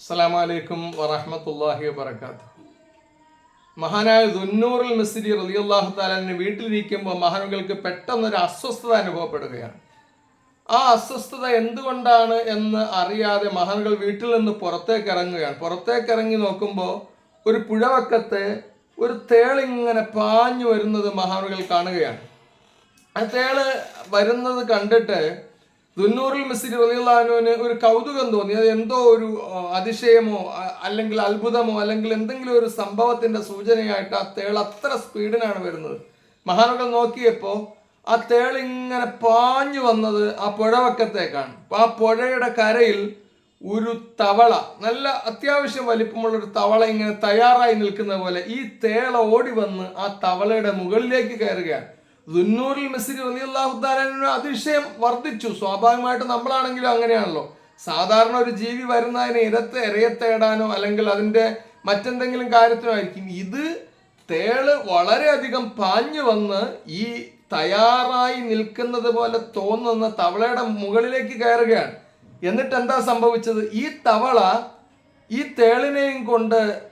അസ്സലാമു അലൈക്കും വറഹ്മത്തുള്ളാഹി വബറകാതുഹു. മഹാനായ ദുന്നൂറിൽ മിസ്രി റളിയല്ലാഹു താലാലിന് വീട്ടിലിരിക്കുമ്പോൾ മഹാനുകൾക്ക് പെട്ടെന്നൊരു അസ്വസ്ഥത അനുഭവപ്പെടുകയാണ്. ആ അസ്വസ്ഥത എന്തുകൊണ്ടാണ് എന്ന് അറിയാതെ മഹാനുകൾ വീട്ടിൽ നിന്ന് പുറത്തേക്ക് ഇറങ്ങുകയാണ് പുറത്തേക്ക് ഇറങ്ങി നോക്കുമ്പോൾ ഒരു പുഴവക്കത്ത് ഒരു തേളിങ്ങനെ പാഞ്ഞു വരുന്നത് മഹാനുകൾ കാണുകയാണ്. ആ തേൾ വരുന്നത് കണ്ടിട്ട് ദുന്നൂറിൽ മിസ്രി റലിയുള്ളഹാനുവിന് ഒരു കൗതുകം തോന്നി. അത് എന്തോ ഒരു അതിശയമോ അല്ലെങ്കിൽ അത്ഭുതമോ അല്ലെങ്കിൽ എന്തെങ്കിലും ഒരു സംഭവത്തിന്റെ സൂചനയായിട്ട് ആ തേൾ അത്ര സ്പീഡിനാണ് വരുന്നത്. മഹാനുകൾ നോക്കിയപ്പോൾ ആ തേൾ ഇങ്ങനെ പാഞ്ഞു വന്നത് ആ പുഴവക്കത്തേക്കാണ്. ആ പുഴയുടെ കരയിൽ ഒരു തവള നല്ല അത്യാവശ്യം വലിപ്പമുള്ള ഒരു തവള ഇങ്ങനെ തയ്യാറായി നിൽക്കുന്ന പോലെ ഈ തേള ഓടി വന്ന് ആ തവളയുടെ മുകളിലേക്ക് കയറുകയാണ്. ദുന്നൂറിൽ മിസ്രി റലിയുള്ളാഹുദ്ദാലിന് അതിശയം വർദ്ധിച്ചു. സ്വാഭാവികമായിട്ട് നമ്മളാണെങ്കിലും അങ്ങനെയാണല്ലോ. സാധാരണ ഒരു ജീവി വരുന്നതിനെ ഇരത്തെ ഇരയെ തേടാനോ അല്ലെങ്കിൽ അതിന്റെ മറ്റെന്തെങ്കിലും കാര്യത്തിനോ ആയിരിക്കും. ഇത് തേൾ വളരെയധികം പാഞ്ഞു വന്ന് ഈ തയ്യാറായി നിൽക്കുന്നത് പോലെ തോന്നുന്ന തവളയുടെ മുകളിലേക്ക് കയറുകയാണ്. എന്നിട്ട് എന്താ സംഭവിച്ചത്? ഈ തവള ഈ തേളിനെയും കൊണ്ട്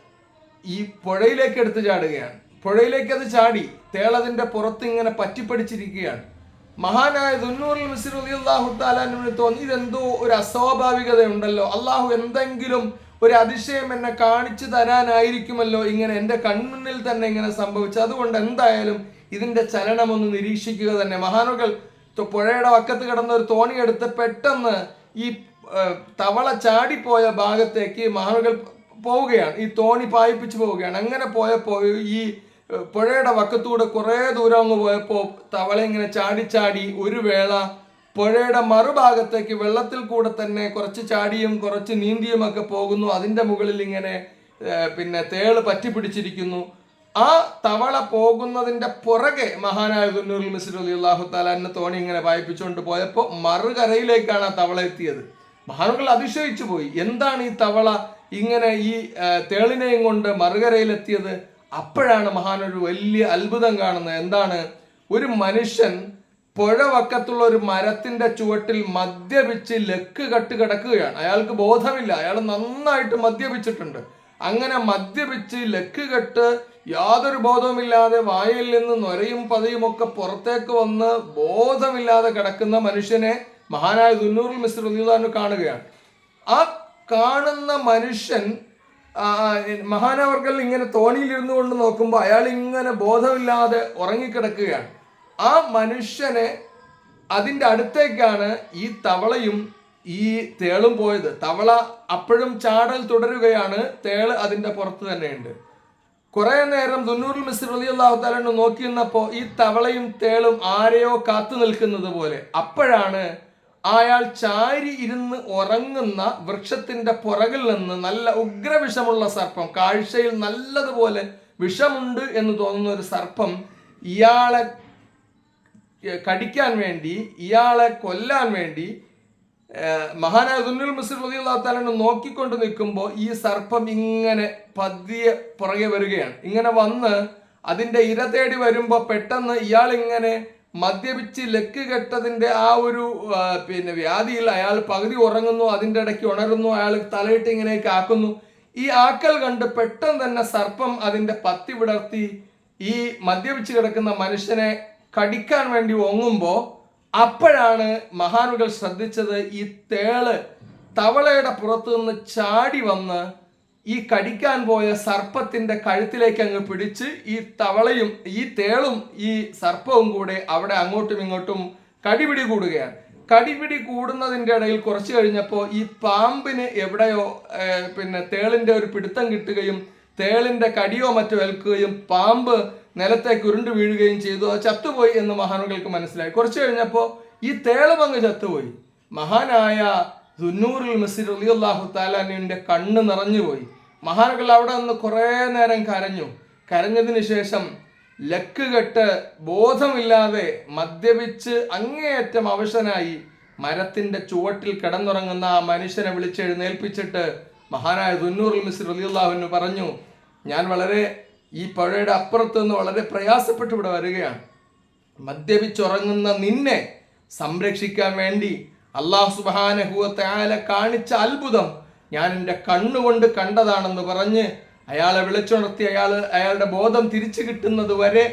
ഈ പുഴയിലേക്ക് എടുത്തു ചാടുകയാണ്. പുഴയിലേക്ക് അത് ചാടി തേളതിന്റെ പുറത്ത് ഇങ്ങനെ പറ്റിപ്പടിച്ചിരിക്കുകയാണ്. മഹാനായ ദുന്നൂറിൽ മിസ്ർ അള്ളാഹു താലാനുവിന് തോന്നി ഇതെന്തോ ഒരു അസ്വാഭാവികത ഉണ്ടല്ലോ അള്ളാഹു എന്തെങ്കിലും ഒരു അതിശയം എന്നെ കാണിച്ചു തരാനായിരിക്കുമല്ലോ ഇങ്ങനെ എന്റെ കൺമുന്നിൽ തന്നെ ഇങ്ങനെ സംഭവിച്ചു അതുകൊണ്ട് എന്തായാലും ഇതിന്റെ ചലനം ഒന്ന് നിരീക്ഷിക്കുക തന്നെ. മഹാനുകൾ പുഴയുടെ വക്കത്ത് കിടന്ന ഒരു തോണി എടുത്ത് പെട്ടെന്ന് ഈ തവള ചാടിപ്പോയ ഭാഗത്തേക്ക് മഹാനുകൾ പോവുകയാണ്. ഈ തോണി പായിപ്പിച്ചു പോവുകയാണ്. അങ്ങനെ പോയപ്പോൾ ഈ പുഴയുടെ വക്കത്തൂടെ കുറേ ദൂരം അങ്ങ് പോയപ്പോൾ തവള ഇങ്ങനെ ചാടി ചാടി ഒരു വേള പുഴയുടെ മറുഭാഗത്തേക്ക് വെള്ളത്തിൽ കൂടെ തന്നെ കുറച്ച് ചാടിയും കുറച്ച് നീന്തിയും ഒക്കെ പോകുന്നു. അതിന്റെ മുകളിൽ ഇങ്ങനെ പിന്നെ തേൾ പറ്റിപ്പിടിച്ചിരിക്കുന്നു ആ തവള പോകുന്നതിന്റെ പുറകെ മഹാനായ ദുന്നൂറുൽ മിസ്ർ അലി അള്ളാഹു താലാനെ തോണി ഇങ്ങനെ വായിപ്പിച്ചുകൊണ്ട് പോയപ്പോൾ മറുകരയിലേക്കാണ് ആ തവള എത്തിയത്. മഹാനുകൾ അതിശയിച്ചു പോയി. എന്താണ് ഈ തവള ഇങ്ങനെ ഈ തേളിനെയും കൊണ്ട് മറുകരയിലെത്തിയത്? അപ്പോഴാണ് മഹാൻ ഒരു വലിയ അത്ഭുതം കാണുന്നത്. എന്താണ്? ഒരു മനുഷ്യൻ പുഴവക്കത്തുള്ള ഒരു മരത്തിന്റെ ചുവട്ടിൽ മദ്യപിച്ച് ലക്ക് കട്ട് കിടക്കുകയാണ്. അയാൾക്ക് ബോധമില്ല. അയാൾ നന്നായിട്ട് മദ്യപിച്ചിട്ടുണ്ട്. അങ്ങനെ മദ്യപിച്ച് ലക്ക് കെട്ട് യാതൊരു ബോധവുമില്ലാതെ വായിൽ നിന്ന് നൊരയും പതയും ഒക്കെ പുറത്തേക്ക് വന്ന് ബോധമില്ലാതെ കിടക്കുന്ന മനുഷ്യനെ മഹാനായ ദുന്നൂറിൽ മിസ്റ്റർ റളിയല്ലാഹു കാണുകയാണ്. ആ കാണുന്ന മനുഷ്യൻ ആ, മഹാനവർകൾ ഇങ്ങനെ തോണിയിലിരുന്നു കൊണ്ട് നോക്കുമ്പോൾ അയാൾ ഇങ്ങനെ ബോധമില്ലാതെ ഉറങ്ങിക്കിടക്കുകയാണ്. ആ മനുഷ്യനെ അതിന്റെ അടുത്തേക്കാണ് ഈ തവളയും ഈ തേളും പോയത്. തവള അപ്പോഴും ചാടൽ തുടരുകയാണ്. തേൾ അതിന്റെ പുറത്ത് തന്നെയുണ്ട്. കുറെ നേരം ദുന്നൂറിൽ മിസ്റ്റർ അലി അള്ളാഹു നോക്കി നിന്നപ്പോൾ ഈ തവളയും തേളും ആരെയോ കാത്തു നിൽക്കുന്നത് പോലെ. അപ്പോഴാണ് അയാൾ ചാരി ഇരുന്ന് ഉറങ്ങുന്ന വൃക്ഷത്തിന്റെ പുറകിൽ നിന്ന് നല്ല ഉഗ്രവിഷമുള്ള സർപ്പം കാഴ്ചയിൽ നല്ലതുപോലെ വിഷമുണ്ട് എന്ന് തോന്നുന്ന ഒരു സർപ്പം ഇയാളെ കടിക്കാൻ വേണ്ടി ഇയാളെ കൊല്ലാൻ വേണ്ടി മഹാനായ ദുന്നുൽ മിസ്ർ റളിയല്ലാഹു നോക്കിക്കൊണ്ട് നിൽക്കുമ്പോൾ ഈ സർപ്പം ഇങ്ങനെ പതിയെ പുറകെ വരികയാണ്. ഇങ്ങനെ വന്ന് അതിന്റെ ഇര തേടി വരുമ്പോൾ പെട്ടെന്ന് ഇയാൾ ഇങ്ങനെ മദ്യപിച്ച് ലക്ക് കെട്ടതിന്റെ ആ ഒരു പിന്നെ വ്യാധിയിൽ അയാൾ പകുതി ഉറങ്ങുന്നു അതിന്റെ ഇടയ്ക്ക് ഉണരുന്നു അയാൾ തലയിട്ട് ഇങ്ങനെയൊക്കെ ആക്കുന്നു ഈ ആക്കൽ കണ്ട് പെട്ടെന്ന് തന്നെ സർപ്പം അതിന്റെ പത്തി വിടർത്തി ഈ മദ്യപിച്ച് കിടക്കുന്ന മനുഷ്യനെ കടിക്കാൻ വേണ്ടി ഒങ്ങുമ്പോൾ അപ്പോഴാണ് മഹാനുകൾ ശ്രദ്ധിച്ചത് ഈ തേൾ തവളയുടെ പുറത്തു നിന്ന് ചാടി വന്ന് ഈ കടിക്കാൻ പോയ സർപ്പത്തിന്റെ കഴുത്തിലേക്ക് അങ്ങ് പിടിച്ച് ഈ തവളയും ഈ തേളും ഈ സർപ്പവും കൂടെ അവിടെ അങ്ങോട്ടും ഇങ്ങോട്ടും കടിപിടി കൂടുകയാണ്. കടിപിടി കൂടുന്നതിന്റെ ഇടയിൽ കുറച്ച് കഴിഞ്ഞപ്പോൾ ഈ പാമ്പിന് എവിടെയോ പിന്നെ തേളിന്റെ ഒരു പിടുത്തം കിട്ടുകയും തേളിന്റെ കടിയോ മറ്റോ ഏൽക്കുകയും പാമ്പ് നിലത്തേക്ക് ഉരുണ്ട് വീഴുകയും ചെയ്തു. അത് ചത്തുപോയി എന്ന് മഹാനുകൾക്ക് മനസ്സിലായി. കുറച്ച് കഴിഞ്ഞപ്പോൾ ഈ തേളും അങ്ങ് ചത്തുപോയി. മഹാനായ ദുന്നൂറിൽ മിസ്സിർ അലിയുല്ലാഹു താലാനുവിന്റെ കണ്ണ് നിറഞ്ഞുപോയി. മഹാനുകൾ അവിടെ നിന്ന് കുറേ നേരം കരഞ്ഞു. കരഞ്ഞതിന് ശേഷം ലക്ക് കെട്ട് ബോധമില്ലാതെ മദ്യപിച്ച് അങ്ങേയറ്റം അവശനായി മരത്തിന്റെ ചുവട്ടിൽ കിടന്നുറങ്ങുന്ന ആ മനുഷ്യനെ വിളിച്ചെഴുന്നേൽപ്പിച്ചിട്ട് മഹാനായ ദുന്നൂർ മിസ്ർ അലിയുള്ളാഹുവിന് പറഞ്ഞു ഞാൻ വളരെ ഈ പുഴയുടെ അപ്പുറത്ത് നിന്ന് വളരെ പ്രയാസപ്പെട്ട് ഇവിടെ വരികയാണ്. മദ്യപിച്ചുറങ്ങുന്ന നിന്നെ സംരക്ഷിക്കാൻ വേണ്ടി അള്ളാഹു സുബാനഹുവത്തെ കാണിച്ച അത്ഭുതം ഞാൻ എന്റെ കണ്ണുകൊണ്ട് കണ്ടതാണെന്ന് പറഞ്ഞ് അയാളെ വിളിച്ചുണർത്തി അയാൾ അയാളുടെ ബോധം തിരിച്ചു കിട്ടുന്നത് വരെ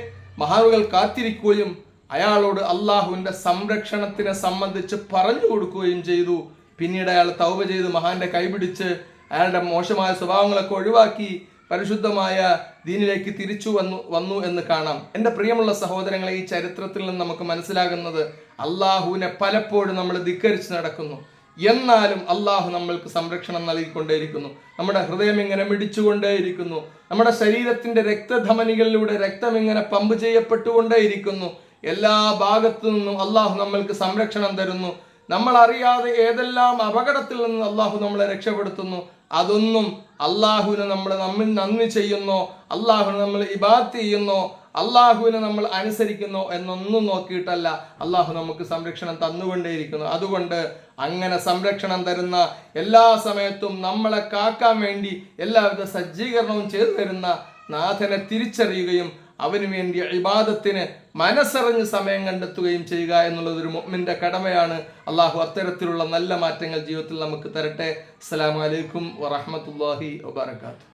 മഹാനുകൾ കാത്തിരിക്കുകയും അയാളോട് അള്ളാഹുവിന്റെ സംരക്ഷണത്തിനെ സംബന്ധിച്ച് പറഞ്ഞു കൊടുക്കുകയും ചെയ്തു. പിന്നീട് അയാൾ തൗബ ചെയ്ത് മഹാന്റെ കൈപിടിച്ച് അയാളുടെ മോശമായ സ്വഭാവങ്ങളൊക്കെ ഒഴിവാക്കി പരിശുദ്ധമായ ദീനിലേക്ക് തിരിച്ചു വന്നു വന്നു എന്ന് കാണാം. എന്റെ പ്രിയമുള്ള സഹോദരങ്ങളെ ഈ ചരിത്രത്തിൽ നിന്ന് നമുക്ക് മനസ്സിലാകുന്നത് അള്ളാഹുവിനെ പലപ്പോഴും നമ്മൾ ധിക്കരിച്ച് നടക്കുന്നു. എന്നാലും അള്ളാഹു നമ്മൾക്ക് സംരക്ഷണം നൽകിക്കൊണ്ടേയിരിക്കുന്നു. നമ്മുടെ ഹൃദയം ഇങ്ങനെ മിടിച്ചുകൊണ്ടേയിരിക്കുന്നു. നമ്മുടെ ശരീരത്തിന്റെ രക്തധമനികളിലൂടെ രക്തം ഇങ്ങനെ പമ്പ് ചെയ്യപ്പെട്ടുകൊണ്ടേയിരിക്കുന്നു. എല്ലാ ഭാഗത്തു നിന്നും അള്ളാഹു നമ്മൾക്ക് സംരക്ഷണം തരുന്നു. നമ്മൾ അറിയാതെ ഏതെല്ലാം അപകടത്തിൽ നിന്ന് അള്ളാഹു നമ്മളെ രക്ഷപ്പെടുത്തുന്നു. അതൊന്നും അള്ളാഹുവിനെ നമ്മൾ നമ്മിൽ നന്ദി ചെയ്യുന്നോ. അള്ളാഹുവിനെ നമ്മൾ ഇബാത്ത് ചെയ്യുന്നോ. അള്ളാഹുവിനെ നമ്മൾ അനുസരിക്കുന്നു എന്നൊന്നും നോക്കിയിട്ടല്ല അള്ളാഹു നമുക്ക് സംരക്ഷണം തന്നുകൊണ്ടേയിരിക്കുന്നു. അതുകൊണ്ട് അങ്ങനെ സംരക്ഷണം തരുന്ന എല്ലാ സമയത്തും നമ്മളെ കാക്കാൻ വേണ്ടി എല്ലാവിധ സജ്ജീകരണവും ചെയ്തു തരുന്ന നാഥനെ തിരിച്ചറിയുകയും അവന് വേണ്ടി ഇബാദത്തിന് മനസ്സറിഞ്ഞ് സമയം കണ്ടെത്തുകയും ചെയ്യുക എന്നുള്ളത് ഒരു മുഅ്മിന്റെ കടമയാണ്. അള്ളാഹു അത്തരത്തിലുള്ള നല്ല മാറ്റങ്ങൾ ജീവിതത്തിൽ നമുക്ക് തരട്ടെ. അസ്സലാമു അലൈക്കും വറഹ്മത്തുള്ളാഹി വബറകാതുഹു.